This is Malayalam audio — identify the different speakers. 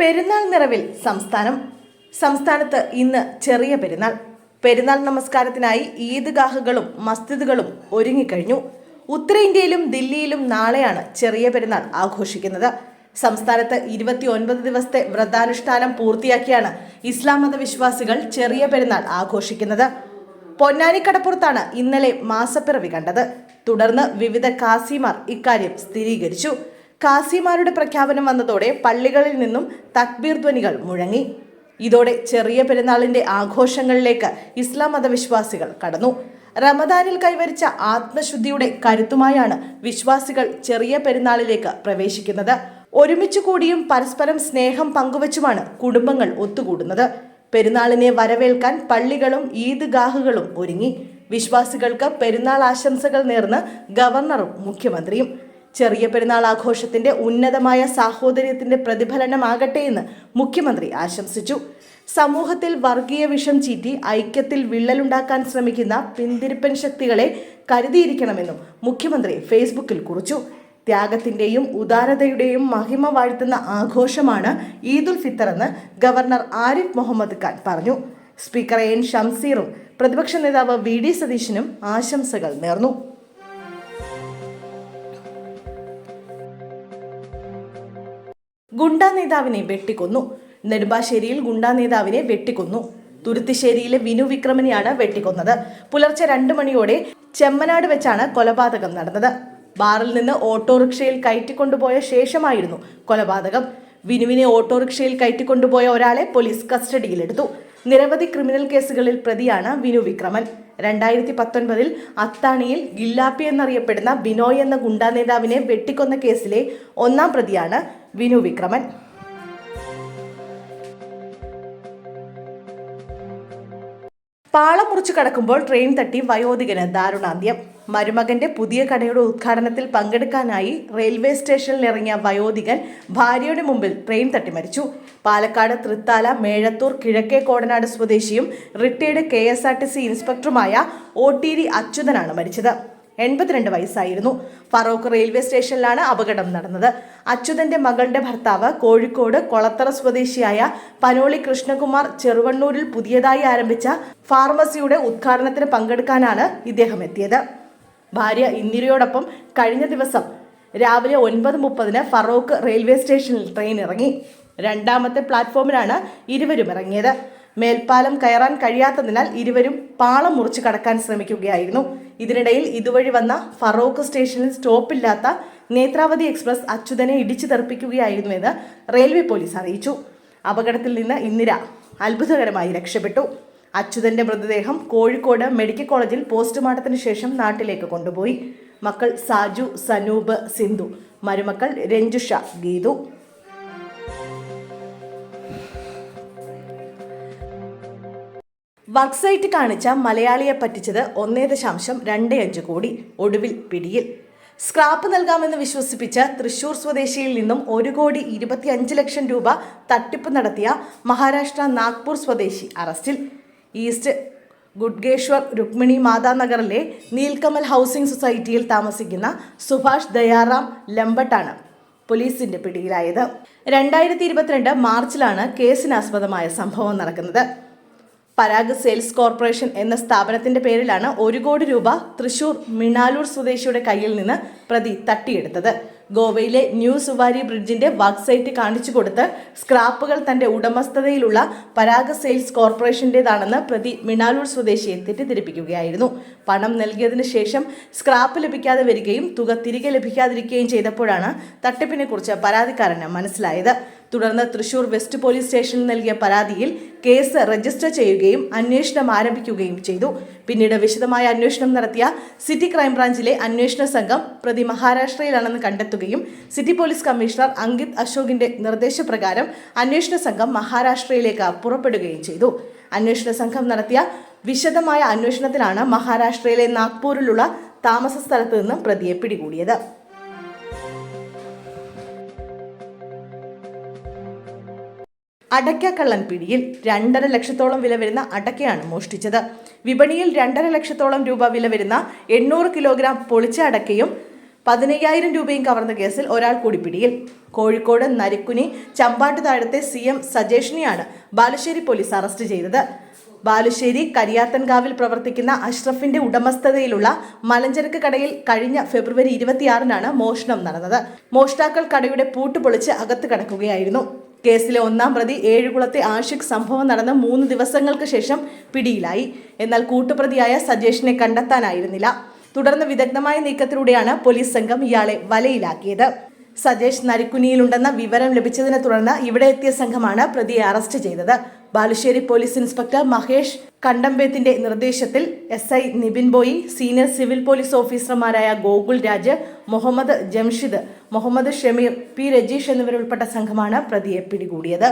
Speaker 1: പെരുന്നാൾ നിറവിൽ സംസ്ഥാനം. സംസ്ഥാനത്ത് ഇന്ന് ചെറിയ പെരുന്നാൾ. പെരുന്നാൾ നമസ്കാരത്തിനായി ഈദ്ഗാഹുകളും മസ്ജിദുകളും ഒരുങ്ങിക്കഴിഞ്ഞു. ഉത്തരേന്ത്യയിലും ദില്ലിയിലും നാളെയാണ് ചെറിയ പെരുന്നാൾ ആഘോഷിക്കുന്നത്. സംസ്ഥാനത്ത് ഇരുപത്തി ഒൻപത് ദിവസത്തെ വ്രതാനുഷ്ഠാനം പൂർത്തിയാക്കിയാണ് ഇസ്ലാം മതവിശ്വാസികൾ ചെറിയ പെരുന്നാൾ ആഘോഷിക്കുന്നത്. പൊന്നാനിക്കടപ്പുറത്താണ് ഇന്നലെ മാസപ്പിറവി കണ്ടത്. തുടർന്ന് വിവിധ കാസിമാർ ഇക്കാര്യം സ്ഥിരീകരിച്ചു. കാസിമാരുടെ പ്രഖ്യാപനം വന്നതോടെ പള്ളികളിൽ നിന്നും തക്ബീർ ധ്വനികൾ മുഴങ്ങി. ഇതോടെ ചെറിയ പെരുന്നാളിന്റെ ആഘോഷങ്ങളിലേക്ക് ഇസ്ലാം മതവിശ്വാസികൾ കടന്നു. റമദാനിൽ കൈവരിച്ച ആത്മശുദ്ധിയുടെ കരുത്തുമായാണ് വിശ്വാസികൾ ചെറിയ പെരുന്നാളിലേക്ക് പ്രവേശിക്കുന്നത്. ഒരുമിച്ച് കൂടിയും പരസ്പരം സ്നേഹം പങ്കുവച്ചുമാണ് കുടുംബങ്ങൾ ഒത്തുകൂടുന്നത്. പെരുന്നാളിനെ വരവേൽക്കാൻ പള്ളികളും ഈദ്ഗാഹുകളും ഒരുങ്ങി. വിശ്വാസികൾക്ക് പെരുന്നാൾ ആശംസകൾ നേർന്ന് ഗവർണറും മുഖ്യമന്ത്രിയും ചെറിയ പെരുന്നാൾ ആഘോഷത്തിന്റെ ഉന്നതമായ സാഹോദര്യത്തിന്റെ പ്രതിഫലനമാകട്ടെ എന്ന് മുഖ്യമന്ത്രി ആശംസിച്ചു. സമൂഹത്തിൽ വർഗീയ വിഷം ചീറ്റി ഐക്യത്തിൽ വിള്ളലുണ്ടാക്കാൻ ശ്രമിക്കുന്ന പിന്തിരിപ്പൻ ശക്തികളെ കരുതിയിരിക്കണമെന്നും മുഖ്യമന്ത്രി ഫേസ്ബുക്കിൽ കുറിച്ചു. ത്യാഗത്തിന്റെയും ഉദാരതയുടെയും മഹിമ വാഴ്ത്തുന്ന ആഘോഷമാണ് ഈദുൽ ഫിത്തർ എന്ന് ഗവർണർ ആരിഫ് മുഹമ്മദ് ഖാൻ പറഞ്ഞു. സ്പീക്കർ എൻ ഷംസീറും പ്രതിപക്ഷ നേതാവ് വി ഡി സതീശനും ആശംസകൾ നേർന്നു. ഗുണ്ടാ നേതാവിനെ വെട്ടിക്കൊന്നു. നെടുമ്പാശ്ശേരിയിൽ ഗുണ്ടാ നേതാവിനെ വെട്ടിക്കൊന്നു. തുരുത്തിശ്ശേരിയിലെ വിനു വിക്രമനെയാണ് വെട്ടിക്കൊന്നത്. പുലർച്ചെ രണ്ടു മണിയോടെ ചെമ്മനാട് വെച്ചാണ് കൊലപാതകം നടന്നത്. ബാറിൽ നിന്ന് ഓട്ടോറിക്ഷയിൽ കയറ്റിക്കൊണ്ടുപോയ ശേഷമായിരുന്നു കൊലപാതകം. വിനുവിനെ ഓട്ടോറിക്ഷയിൽ കയറ്റിക്കൊണ്ടുപോയ ഒരാളെ പോലീസ് കസ്റ്റഡിയിലെടുത്തു. നിരവധി ക്രിമിനൽ കേസുകളിൽ പ്രതിയാണ് വിനു വിക്രമൻ. രണ്ടായിരത്തി പത്തൊൻപതിൽ അത്താണിയിൽ ഗില്ലാപ്പി എന്നറിയപ്പെടുന്ന ബിനോയ് എന്ന ഗുണ്ടാ നേതാവിനെ വെട്ടിക്കൊന്ന കേസിലെ ഒന്നാം പ്രതിയാണ് വിനു വിക്രമൻ. പാളം മുറിച്ചു കടക്കുമ്പോൾ ട്രെയിൻ തട്ടി വയോധികന് ദാരുണാന്ത്യം. മരുമകന്റെ പുതിയ കടയുടെ ഉദ്ഘാടനത്തിൽ പങ്കെടുക്കാനായി റെയിൽവേ സ്റ്റേഷനിൽ ഇറങ്ങിയ വയോധികൻ ഭാര്യയുടെ മുമ്പിൽ ട്രെയിൻ തട്ടി മരിച്ചു. പാലക്കാട് തൃത്താല മേഴത്തൂർ കിഴക്കേ കോടനാട് സ്വദേശിയും retired K S R T C ഇൻസ്പെക്ടറുമായ O T D അച്യുതനാണ് മരിച്ചത്. എൺപത്തിരണ്ട് വയസ്സായിരുന്നു. ഫറോക്ക് റെയിൽവേ സ്റ്റേഷനിലാണ് അപകടം നടന്നത്. അച്യുതന്റെ മകളുടെ ഭർത്താവ് കോഴിക്കോട് കൊളത്തറ സ്വദേശിയായ പനോളി കൃഷ്ണകുമാർ ചെറുവണ്ണൂരിൽ പുതിയതായി ആരംഭിച്ച ഫാർമസിയുടെ ഉദ്ഘാടനത്തിന് പങ്കെടുക്കാനാണ് ഇദ്ദേഹം എത്തിയത്. ഭാര്യ ഇന്ദിരയോടൊപ്പം കഴിഞ്ഞ ദിവസം രാവിലെ ഒൻപത് മുപ്പതിന് ഫറോക്ക് റെയിൽവേ സ്റ്റേഷനിൽ ട്രെയിൻ ഇറങ്ങി. രണ്ടാമത്തെ പ്ലാറ്റ്ഫോമിലാണ് ഇരുവരും ഇറങ്ങിയത്. മേൽപ്പാലം കയറാൻ കഴിയാത്തതിനാൽ ഇരുവരും പാളം മുറിച്ച് കടക്കാൻ ശ്രമിക്കുകയായിരുന്നു. ഇതിനിടയിൽ ഇതുവഴി വന്ന ഫറോക്ക് സ്റ്റേഷനിൽ സ്റ്റോപ്പില്ലാത്ത നേത്രാവതി എക്സ്പ്രസ് അച്യുതനെ ഇടിച്ചു തെറിപ്പിക്കുകയായിരുന്നുവെന്ന് റെയിൽവേ പോലീസ് അറിയിച്ചു. അപകടത്തിൽ നിന്ന് ഇന്ദിര അത്ഭുതകരമായി രക്ഷപ്പെട്ടു. അച്യുതന്റെ മൃതദേഹം കോഴിക്കോട് മെഡിക്കൽ കോളേജിൽ പോസ്റ്റ്മോർട്ടത്തിന് ശേഷം നാട്ടിലേക്ക് കൊണ്ടുപോയി. മക്കൾ സാജു സനൂപ് സിന്ധു മരുമക്കൾ രഞ്ജുഷ ഗീതു. വക്സൈറ്റ് കാണിച്ച മലയാളിയെ പറ്റിച്ചത് ഒന്നേ ദശാംശം രണ്ട് അഞ്ച് കോടി ഒടുവിൽ പിടിയിൽ. സ്ക്രാപ്പ് നൽകാമെന്ന് വിശ്വസിപ്പിച്ച് തൃശൂർ സ്വദേശിയിൽ നിന്നും ഒരു കോടി ഇരുപത്തി അഞ്ച് ലക്ഷം രൂപ തട്ടിപ്പ് നടത്തിയ മഹാരാഷ്ട്ര നാഗ്പൂർ സ്വദേശി അറസ്റ്റിൽ. ഈസ്റ്റ് ഗുഡ്ഗേശ്വർ രുക്മിണി മാതാ നഗറിലെ നീൽക്കമൽ ഹൗസിംഗ് സൊസൈറ്റിയിൽ താമസിക്കുന്ന സുഭാഷ് ദയാറാം ലംബട്ടാണ് പോലീസിന്റെ പിടിയിലായത്. രണ്ടായിരത്തി ഇരുപത്തിരണ്ട് മാർച്ചിലാണ് കേസിനാസ്പദമായ സംഭവം നടക്കുന്നത്. പരാഗ് സെയിൽസ് കോർപ്പറേഷൻ എന്ന സ്ഥാപനത്തിന്റെ പേരിലാണ് ഒരു കോടി രൂപ തൃശൂർ മിണാലൂർ സ്വദേശിയുടെ കയ്യിൽ നിന്ന് പ്രതി തട്ടിയെടുത്തത്. ഗോവയിലെ ന്യൂ സുവാരി ബ്രിഡ്ജിന്റെ വർക്ക്സൈറ്റ് കാണിച്ചു കൊടുത്ത് സ്ക്രാപ്പുകൾ തന്റെ ഉടമസ്ഥതയിലുള്ള പരാഗ് സെയിൽസ് കോർപ്പറേഷന്റേതാണെന്ന് പ്രതി മിണാലൂർ സ്വദേശിയെ തെറ്റിദ്ധരിപ്പിക്കുകയായിരുന്നു. പണം നൽകിയതിനു ശേഷം സ്ക്രാപ്പ് ലഭിക്കാതെ വരികയും തുക തിരികെ ലഭിക്കാതിരിക്കുകയും ചെയ്തപ്പോഴാണ് തട്ടിപ്പിനെക്കുറിച്ച് പരാതിക്കാരന് മനസ്സിലായത്. തുടർന്ന് തൃശൂർ വെസ്റ്റ് പോലീസ് സ്റ്റേഷനിൽ നൽകിയ പരാതിയിൽ കേസ് രജിസ്റ്റർ ചെയ്യുകയും അന്വേഷണം ആരംഭിക്കുകയും ചെയ്തു. പിന്നീട് വിശദമായ അന്വേഷണം നടത്തിയ സിറ്റി ക്രൈംബ്രാഞ്ചിലെ അന്വേഷണ സംഘം പ്രതി മഹാരാഷ്ട്രയിലാണെന്ന് കണ്ടെത്തുകയും സിറ്റി പോലീസ് കമ്മീഷണർ അങ്കിത് അശോകിന്റെ നിർദ്ദേശപ്രകാരം അന്വേഷണ സംഘം മഹാരാഷ്ട്രയിലേക്ക് പുറപ്പെടുകയും ചെയ്തു. അന്വേഷണ സംഘം നടത്തിയ വിശദമായ അന്വേഷണത്തിലാണ് മഹാരാഷ്ട്രയിലെ നാഗ്പൂരിലുള്ള താമസ സ്ഥലത്ത് നിന്ന് പ്രതിയെ പിടികൂടിയത്. അടയ്ക്കക്കള്ളൻ പിടിയിൽ രണ്ടര ലക്ഷത്തോളം വില വരുന്ന അടയ്ക്കയാണ് മോഷ്ടിച്ചത്. വിപണിയിൽ രണ്ടര ലക്ഷത്തോളം രൂപ വില വരുന്ന എണ്ണൂറ് കിലോഗ്രാം പൊളിച്ച അടയ്ക്കയും പതിനയ്യായിരം രൂപയും കവർന്ന കേസിൽ ഒരാൾ കൂടി പിടിയിൽ. കോഴിക്കോട് നരിക്കുനി ചമ്പാട്ട് താഴത്തെ സി എം സജേഷിനെയാണ് ബാലുശ്ശേരി പോലീസ് അറസ്റ്റ് ചെയ്തത്. ബാലുശ്ശേരി കരിയാത്തൻകാവിൽ പ്രവർത്തിക്കുന്ന അഷ്റഫിന്റെ ഉടമസ്ഥതയിലുള്ള മലഞ്ചരക്ക് കടയിൽ കഴിഞ്ഞ ഫെബ്രുവരി ഇരുപത്തിയാറിനാണ് മോഷണം നടന്നത്. മോഷ്ടാക്കൾ കടയുടെ പൂട്ട് പൊളിച്ച് അകത്ത് കടക്കുകയായിരുന്നു. കേസിലെ ഒന്നാം പ്രതി ഏഴുകുളത്തെ ആഷിഖ് സംഭവം നടന്ന മൂന്ന് ദിവസങ്ങൾക്ക് ശേഷം പിടിയിലായി. എന്നാൽ കൂട്ടുപ്രതിയായ സജേഷിനെ കണ്ടെത്താനായിരുന്നില്ല. തുടർന്ന് വിദഗ്ധമായ നീക്കത്തിലൂടെയാണ് പോലീസ് സംഘം ഇയാളെ വലയിലാക്കിയത്. സജേഷ് നരിക്കുനിയിലുണ്ടെന്ന വിവരം ലഭിച്ചതിനെ തുടർന്ന് ഇവിടെ എത്തിയ സംഘമാണ് പ്രതിയെ അറസ്റ്റ് ചെയ്തത്. ബാലുശ്ശേരി പോലീസ് ഇൻസ്പെക്ടർ മഹേഷ് കണ്ടമ്പേത്തിന്റെ നിർദ്ദേശത്തിൽ S I Nibin Boy senior civil police ഓഫീസർമാരായ ഗോകുൽ രാജ് മുഹമ്മദ് ജംഷിദ് മുഹമ്മദ് ഷമീർ പി രജീഷ് എന്നിവരുൾപ്പെട്ട സംഘമാണ് പ്രതിയെ പിടികൂടിയത്.